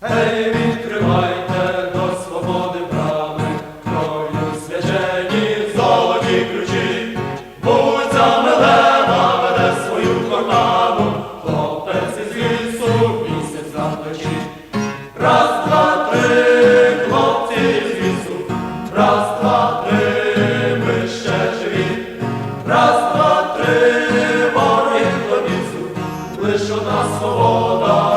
Гей, відкривайте до свободи брами, кров'ю свячені золоті ключі, Будь Милена веде свою кохану, хлопець із лісу місяць на. Раз, два, три, хлопці з лісу, раз, два, три, ми ще живі. Раз, два, три, ворогів до лісу, лиш одна свобода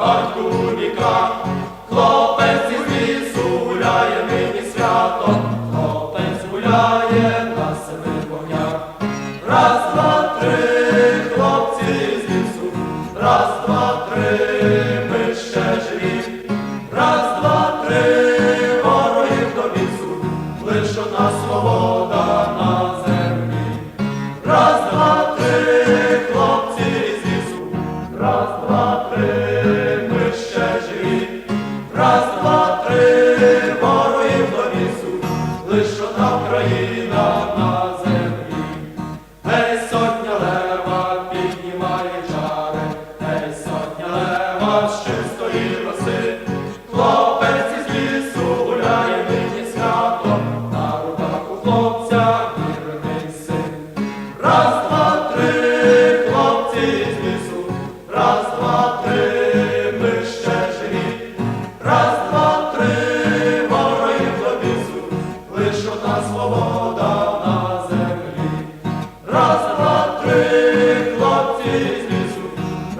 батьку віка. Хлопець із лісу гуляє нині свято, хлопець гуляє на семи Раз, два, три, ворогів до лісу, лиш одна на землі. Гей, сотня лева піднімає чари, гей, сотня лева з чистої роси. Хлопець із лісу гуляє нині свято, на руках у хлопця вірний син. Раз, два, три, хлопці з лісу, раз, два,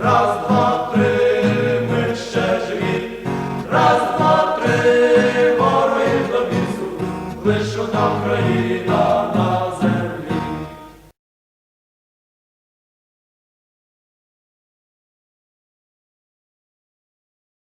раз, два, три, ми ще живі. Раз, два, три, ворогів до лісу, лиш одна Україна.